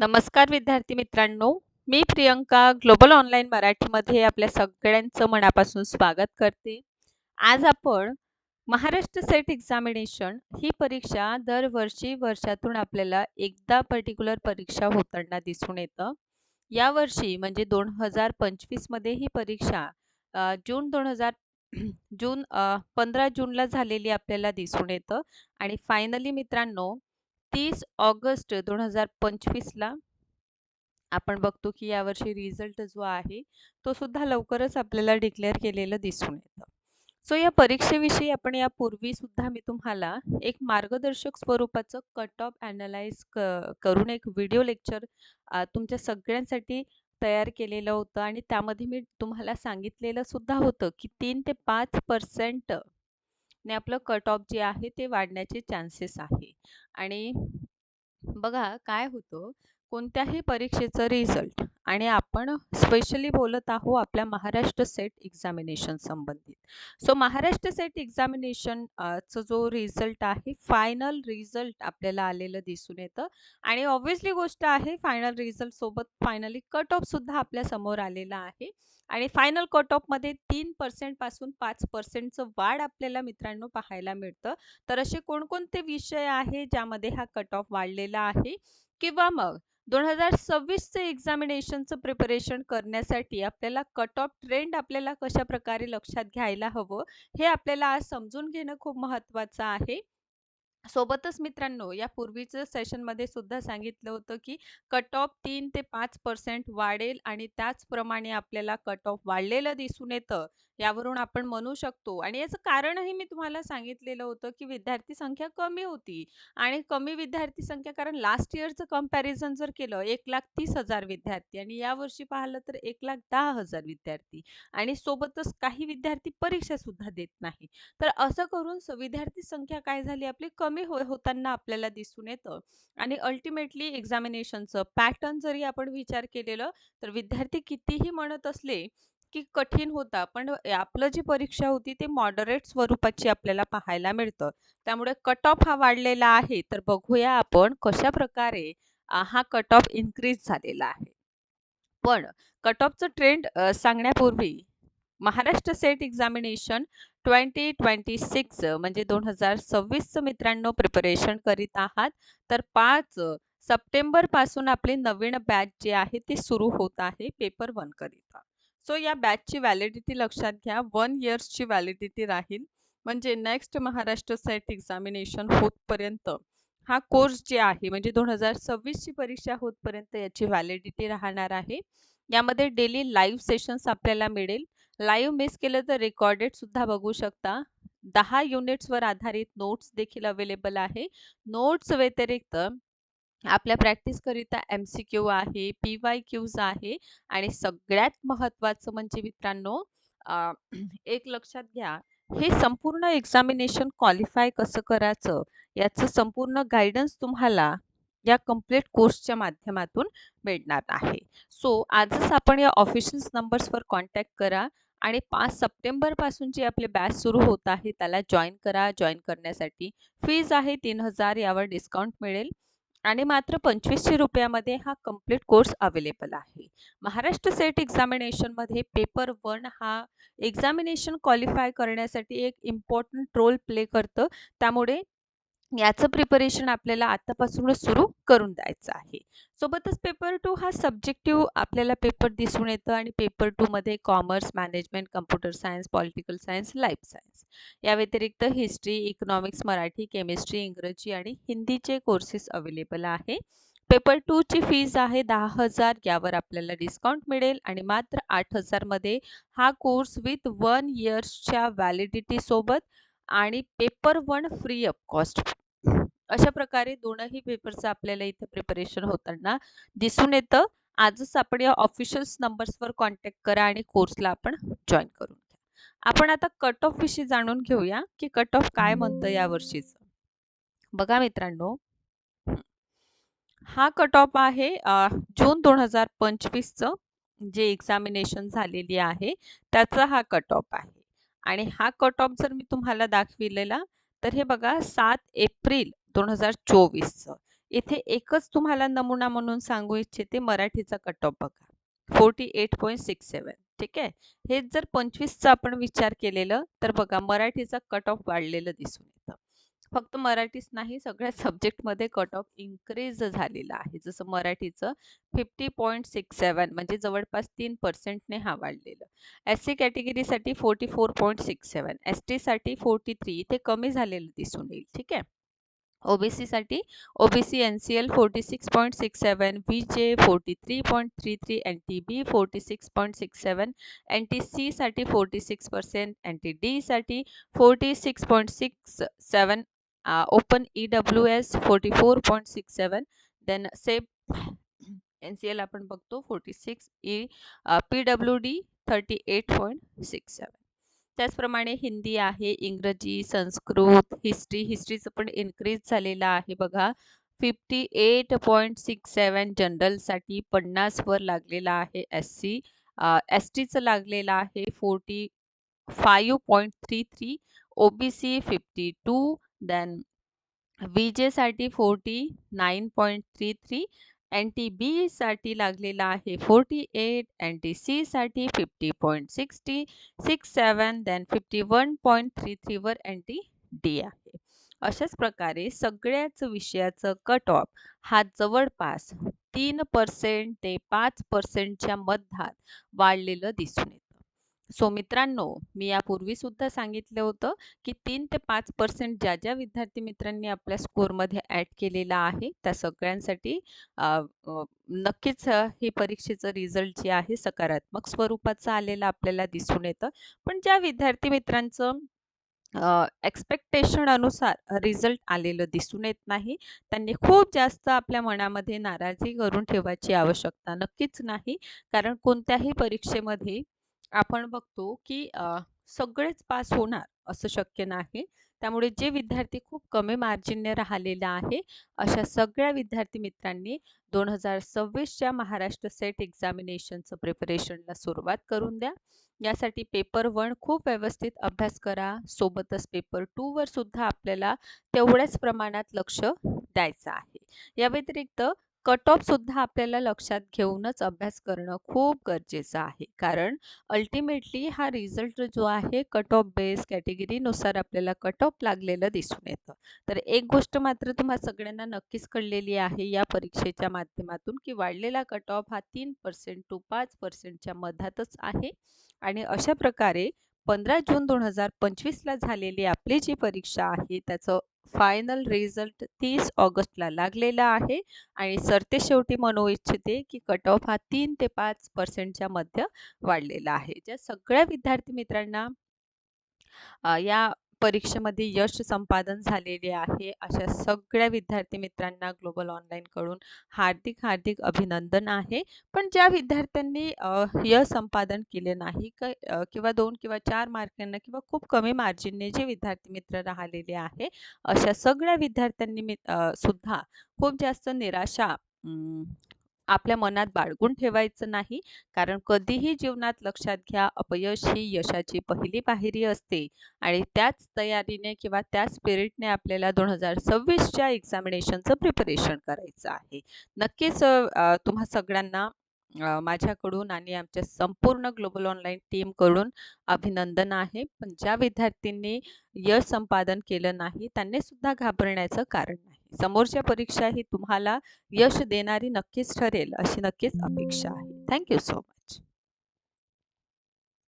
नमस्कार विद्यार्थी मित्रांनो मी प्रियंका ग्लोबल ऑनलाईन मराठीमध्ये आपल्या सगळ्यांचं मनापासून स्वागत करते. आज आपण महाराष्ट्र सेट एक्झामिनेशन ही परीक्षा दरवर्षी वर्षातून आपल्याला एकदा पर्टिक्युलर परीक्षा होताना दिसून येतं. यावर्षी म्हणजे दोन हजार पंचवीसमध्ये ही परीक्षा जून दोन हजार जून पंधरा जूनला झालेली आपल्याला दिसून येतं. आणि फायनली मित्रांनो तीस ऑगस्ट दोन हजार पंचवीसला आपण बघतो की यावर्षी रिझल्ट जो आहे तो सुद्धा लवकरच आपल्याला डिक्लेअर केलेलं दिसून येतं. सो या परीक्षेविषयी आपण यापूर्वी सुद्धा मी तुम्हाला एक मार्गदर्शक स्वरूपाचं कट ऑफ ॲनलाइज क करून एक व्हिडिओ लेक्चर तुमच्या सगळ्यांसाठी तयार केलेलं होतं. आणि त्यामध्ये मी तुम्हाला सांगितलेलं सुद्धा होतं की तीन ते पाच पर्सेंट ने आपलं कट ऑफ जे आहे ते वाढण्याचे चान्सेस आहे. आणि बघा काय होतं कोणत्याही परीक्षेचं रिझल्ट आणि आपण स्पेशली बोलत आहोत आपल्या महाराष्ट्र सेट एक्झामिनेशन संबंधित. सो महाराष्ट्र सेट एक्झामिनेशन चा जो रिझल्ट आहे फायनल रिझल्ट आपल्याला आलेलं दिसून येतं. आणि ऑब्व्हियसली गोष्ट आहे फायनल रिझल्ट सोबत फायनली कट ऑफ सुद्धा आपल्यासमोर आलेला आहे. आणि फायनल कट ऑफमध्ये तीन पर्सेंटपासून पाच पर्सेंटचं वाढ आपल्याला मित्रांनो पाहायला मिळतं. तर असे कोणकोणते विषय आहे ज्यामध्ये हा कट ऑफ वाढलेला आहे? किंवा मग दोन हजार सव्वीसचं एक्झामिनेशनचं प्रिपरेशन करण्यासाठी आपल्याला कट ऑफ ट्रेंड आपल्याला कशा प्रकारे लक्षात घ्यायला हवं हे आपल्याला आज समजून घेणं खूप महत्त्वाचं आहे. सोबतच मित्रांनो या पूर्वीचं सेशनमध्ये सुद्धा सांगितलं होतं की कट ऑफ तीन ते पाच पर्सेंट वाढेल आणि त्याचप्रमाणे आपल्याला कट ऑफ वाढलेलं दिसून येतं यावरून आपण म्हणू शकतो. आणि याचं कारणही मी तुम्हाला सांगितलेलं होतं की विद्यार्थी संख्या कमी होती आणि कमी विद्यार्थी संख्या कारण लास्ट इयरचं कंपॅरिझन जर केलं एक लाख तीस हजार विद्यार्थी आणि यावर्षी पाहिलं तर एक लाख दहा हजार विद्यार्थी आणि सोबतच काही विद्यार्थी परीक्षा सुद्धा देत नाही. तर असं करून विद्यार्थी संख्या काय झाली आपली कमी हो होताना आपल्याला दिसून येतं. आणि अल्टिमेटली एक्झामिनेशनचं पॅटर्न जरी आपण विचार केलेलं तर विद्यार्थी कितीही म्हणत असले की कठीण होता पण आपलं जी परीक्षा होती ते मॉडरेट स्वरूपाची आपल्याला पाहायला मिळतं. त्यामुळे कट ऑफ हा वाढलेला आहे तर बघूया आपण कशा प्रकारे हा कट ऑफ इन्क्रीज झालेला आहे. पण कट ऑफचं ट्रेंड सांगण्यापूर्वी Maharashtra SET examination twenty twenty six म्हणजे दोन हजार सव्वीसचं मित्रांनो प्रिपरेशन करीत आहात. तर पाच सप्टेंबरपासून आपली नवीन बॅच जे आहे ती सुरू होत आहे पेपर वन करिता सो या बॅचची व्हॅलिडिटी लक्षात घ्या. वन इयर्सची व्हॅलिडिटी राहील. म्हणजे नेक्स्ट महाराष्ट्र सेट एक्झामिनेशन होतपर्यंत हा कोर्स जे आहे म्हणजे दोन हजार सव्वीसची परीक्षा होतपर्यंत याची व्हॅलिडिटी राहणार आहे. यामध्ये डेली लाईव्ह सेशन्स आपल्याला मिळेल. लाईव्ह मिस केलं तर रेकॉर्डेड सुद्धा बघू शकता. दहा युनिट्सवर आधारित नोट्स देखील अवेलेबल आहे. नोट्स व्यतिरिक्त आपल्या प्रॅक्टिसकरिता एम सी क्यू आहे पी वाय क्यूज आहे आणि सगळ्यात महत्त्वाचं म्हणजे मित्रांनो एक लक्षात घ्या हे संपूर्ण एक्झामिनेशन क्वालिफाय कसं करायचं? याचं संपूर्ण गायडन्स तुम्हाला या कंप्लीट कोर्सच्या माध्यमातून मिळणार आहे. सो आजच आपण या ऑफिशियल नंबर्सवर कॉन्टॅक्ट करा. आणि पाच सप्टेंबरपासून जी आपले बॅच सुरू होत आहे त्याला जॉईन करा जॉईन करण्यासाठी. फीज आहे तीन हजार यावर डिस्काउंट मिळेल. आणि मात्र पंचवीसशे रुपयामध्ये हा कंप्लीट कोर्स अवेलेबल आहे. महाराष्ट्र सेट एक्झामिनेशनमध्ये पेपर वन हा एक्झामिनेशन क्वालिफाय करण्यासाठी एक इम्पॉर्टंट रोल प्ले करतं. त्यामुळे याचं प्रिपरेशन आपल्याला आतापासूनच सुरू करून द्यायचं आहे. सोबतच पेपर टू हा सब्जेक्टिव्ह आपल्याला पेपर दिसून येतं आणि पेपर टूमध्ये commerce management computer science political science life science या व्यतिरिक्त हिस्ट्री इकॉनॉमिक्स मराठी केमिस्ट्री इंग्रजी आणि हिंदीचे कोर्सेस अवेलेबल आहे. पेपर टूची फीज आहे दहा हजार यावर आपल्याला डिस्काउंट मिळेल आणि मात्र आठ हजारमध्ये हा कोर्स विथ वन इयर्सच्या व्हॅलिडिटीसोबत आणि paper one free of cost अशा प्रकारे दोनही पेपरचं आपल्याला इथे प्रिपरेशन होताना दिसून येतं. आजच आपण या ऑफिशियल नंबर्सवर कॉन्टॅक्ट करा आणि कोर्सला आपण जॉईन करून घ्या. आपण आता कट ऑफ विषयी जाणून घेऊया की कट ऑफ काय म्हणतं या वर्षीच. बघा मित्रांनो. हा कट ऑफ आहे जून दोन हजार पंचवीसचं जे एक्झामिनेशन झालेली आहे त्याचा हा कट ऑफ आहे. आणि हा कट ऑफ जर मी तुम्हाला दाखविलेला तर हे बघा सात एप्रिल दोन हजार चोवीसचं इथे एकच तुम्हाला नमुना म्हणून सांगू इच्छिते मराठीचा कट ऑफ बघा. Forty eight point six seven ठीक आहे? हेच जर पंचवीसचा आपण विचार केलेलं तर बघा मराठीचा कट ऑफ वाढलेलं दिसून येतं. फक्त मराठीच नाही सगळ्या सब्जेक्टमध्ये कट ऑफ इन्क्रीज झालेला आहे. जसं मराठीचं फिफ्टी पॉईंट सिक्स सेवन म्हणजे जवळपास तीन पर्सेंटने हा वाढलेलं. S C कॅटेगरीसाठी forty four point six seven S टीसाठी फोर्टी थ्री इथे कमी झालेलं दिसून येईल. ठीक आहे? ओबीसीसाठी OBC N C L forty six point six seven V J forty three point three three N T B forty six point six seven N T सीसाठी forty six percent N T डीसाठी forty six point six seven open E W S forty four point six seven then सेप N C L आपण बघतो forty six E P W D thirty eight point six seven. त्याचप्रमाणे हिंदी आहे इंग्रजी Sanskrit history हिस्ट्रीचं पण increase झालेलं आहे बघा. Fifty eight point six seven जनरलसाठी पन्नासवर लागलेला आहे एस सी एस टीचं लागलेलं आहे forty five point three three O B C fifty two then V जेसाठी forty nine point three three N T बीसाठी लागलेला आहे फोर्टी एट एन टी सीसाठी fifty point sixty six seven then fifty one point three थ्रीवर N T D आहे. अशाच प्रकारे सगळ्याच विषयाचं cut off हा जवळपास तीन पर्सेंट ते पाच पर्सेंटच्या मध्यात वाढलेलं दिसून येतं. सो मित्रांनो मी यापूर्वी सुद्धा सांगितलं होतं की तीन ते पाच पर्सेंट ज्या ज्या विद्यार्थी मित्रांनी आपल्या स्कोरमध्ये ॲड केलेला आहे त्या सगळ्यांसाठी नक्कीच हे परीक्षेचं रिझल्ट जे आहे सकारात्मक स्वरूपाचं आलेलं आपल्याला दिसून येतं. पण ज्या विद्यार्थी मित्रांचं एक्सपेक्टेशन अनुसार रिझल्ट आलेलं दिसून येत नाही त्यांनी खूप जास्त आपल्या मनामध्ये नाराजी करून ठेवायची आवश्यकता नक्कीच नाही. कारण कोणत्याही परीक्षेमध्ये आपण बघतो की सगळेच पास होणार असं शक्य नाही. त्यामुळे जे विद्यार्थी खूप कमी मार्जिनने राहिलेलं आहे अशा सगळ्या विद्यार्थी मित्रांनी दोन हजार सव्वीसच्या महाराष्ट्र सेट एक्झामिनेशनचं प्रिपरेशनला सुरुवात करून द्या. यासाठी पेपर वन खूप व्यवस्थित अभ्यास करा. सोबतच पेपर टूवर सुद्धा आपल्याला तेवढ्याच प्रमाणात लक्ष द्यायचं आहे. या व्यतिरिक्त कट ऑफ सुद्धा आपल्याला लक्षात घेऊनच अभ्यास करणं खूप गरजेचं आहे. कारण अल्टिमेटली हा रिझल्ट जो आहे कट ऑफ बेस कॅटेगरीनुसार आपल्याला कट ऑफ लागलेलं दिसून येतं. तर एक गोष्ट मात्र तुम्हा सगळ्यांना नक्कीच कळलेली आहे या परीक्षेच्या माध्यमातून की वाढलेला कट ऑफ हा तीन पर्सेंट टू पाच पर्सेंटच्या मधातच आहे. आणि अशा प्रकारे पंधरा जून दोन हजार पंचवीसला झालेली आपली जी परीक्षा आहे त्याचं फायनल रिझल्ट तीस ऑगस्टला लागलेला आहे. आणि सरते शेवटी म्हणू इच्छिते की कट ऑफ हा तीन ते पाच पर्सेंटच्या मध्य वाढलेला आहे. ज्या सगळ्या विद्यार्थी मित्रांना या परीक्षेमध्ये यश संपादन झालेले आहे. अशा सगळ्या विद्यार्थी मित्रांना ग्लोबल ऑनलाईनकडून हार्दिक हार्दिक अभिनंदन आहे. पण ज्या विद्यार्थ्यांनी यश संपादन केले नाही किंवा दोन किंवा चार मार्कांना किंवा खूप कमी मार्जिनने जे विद्यार्थी मित्र राहिलेले आहे अशा सगळ्या विद्यार्थ्यांनी सुद्धा खूप जास्त निराशा आपल्या मनात बाळगून ठेवायचं नाही. कारण कधीही जीवनात लक्षात घ्या अपयश ही यशाची पहिली पायरी असते. आणि त्याच तयारीने किंवा त्याच स्पिरिटने आपल्याला दोन हजार सव्वीसच्या एक्झामिनेशनचं प्रिपरेशन करायचं आहे. नक्कीच तुम्हा सगळ्यांना माझ्याकडून आणि आमच्या संपूर्ण ग्लोबल ऑनलाईन टीमकडून अभिनंदन आहे. पण ज्या विद्यार्थ्यांनी यश संपादन केलं नाही त्यांनी सुद्धा घाबरण्याचं कारण नाही समोरच्या परीक्षा ही तुम्हाला यश देणारी नक्कीच ठरेल अशी नक्कीच अपेक्षा आहे. Thank you so much